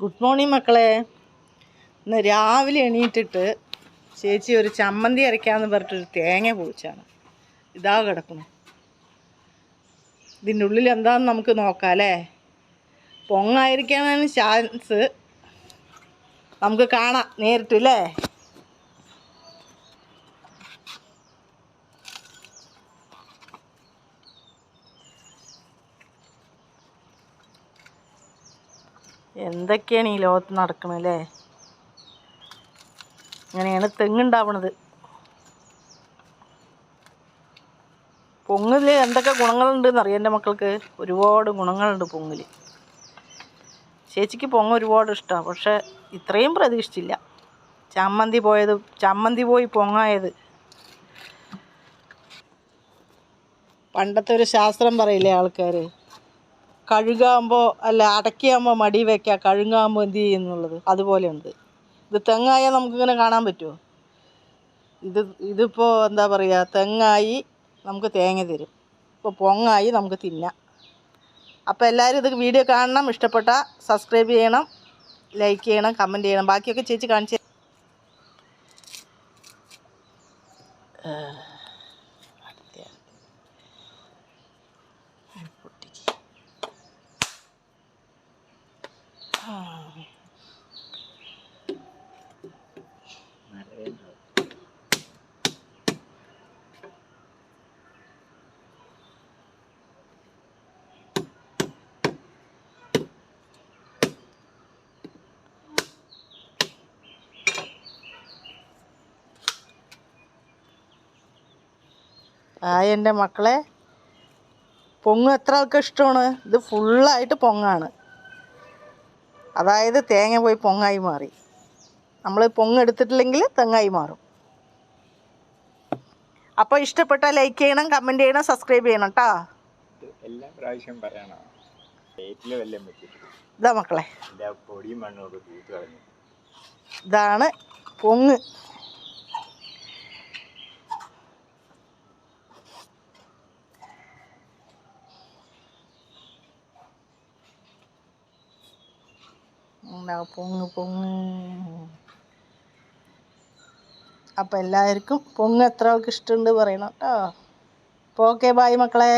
Good morning മക്കളെ. ഇന്ന് രാവിലെ എണീറ്റിട്ട് ചേച്ചി ഒരു ചമ്മന്തി അരയ്ക്കാമെന്ന് പറഞ്ഞിട്ടൊരു തേങ്ങ പൊളിച്ചാണ്. ഇതാ കിടക്കുന്നു. ഇതിന്റെ ഉള്ളിൽ എന്താണെന്ന് നമുക്ക് നോക്കാം അല്ലേ? പൊങ്ങായിരിക്കാനാണ് ചാൻസ് നമുക്ക് കാണാം നേരിട്ട് എന്തൊക്കെയാണ് ഈ ലോകത്ത് നടക്കുന്നത് അല്ലേ ഇങ്ങനെയാണ് തെങ്ങുണ്ടാവണത്. പൊങ്ങിൽ എന്തൊക്കെ ഗുണങ്ങളുണ്ടെന്ന് അറിയാം എന്റെ മക്കൾക്ക്? ഒരുപാട് ഗുണങ്ങളുണ്ട് പൊങ്ങിൽ ചേച്ചിക്ക് പൊങ്ങ ഒരുപാട് ഇഷ്ടമാണ് പക്ഷേ ഇത്രയും പ്രതീക്ഷിച്ചില്ല. ചമ്മന്തി പോയത് ചമ്മന്തി പോയി പൊങ്ങായത്. പണ്ടത്തെ ഒരു ശാസ്ത്രം പറയില്ലേ ആൾക്കാർ കഴുകാകുമ്പോൾ അല്ല അടക്കിയാകുമ്പോൾ മടി വയ്ക്കുക. കഴുകാകുമ്പോൾ എന്ത് ചെയ്യുന്നുള്ളത് അതുപോലെ ഉണ്ട് ഇത് തെങ്ങായ നമുക്കിങ്ങനെ കാണാൻ പറ്റുമോ? ഇത് ഇതിപ്പോൾ എന്താ പറയുക തെങ്ങായി നമുക്ക് തേങ്ങ തരും. ഇപ്പോൾ പൊങ്ങായി നമുക്ക് തിന്നാം. അപ്പോൾ എല്ലാവരും ഇത് വീഡിയോ കാണണം. ഇഷ്ടപ്പെട്ട സബ്സ്ക്രൈബ് ചെയ്യണം ലൈക്ക് ചെയ്യണം കമന്റ് ചെയ്യണം. ബാക്കിയൊക്കെ ചേച്ചി കാണിച്ച് ആ എന്റെ മക്കളെ പൊങ്ങ് എത്ര ആൾക്ക് ഇഷ്ടമാണ്? ഇത് ഫുള്ളായിട്ട് പൊങ്ങാണ്. അതായത് തേങ്ങ പോയി പൊങ്ങായി മാറി. നമ്മൾ പൊങ്ങ് എടുത്തിട്ടില്ലെങ്കിൽ തെങ്ങായി മാറും. അപ്പോൾ ഇഷ്ടപ്പെട്ടാൽ ലൈക്ക് ചെയ്യണം കമന്റ് ചെയ്യണം സബ്സ്ക്രൈബ് ചെയ്യണം കേട്ടോ എല്ലാ പ്രാവശ്യം പറയണം? ഇതാ മക്കളെ. ഇതാണ് പൊങ്ങ്. എന്താ പൊങ്ങ് പൊങ്ങ്. അപ്പം എല്ലാവർക്കും പൊങ്ങ് എത്ര ആൾക്ക് ഇഷ്ടമുണ്ട് പറയണം കേട്ടോ അപ്പോൾ ഓക്കെ ബായ് മക്കളെ.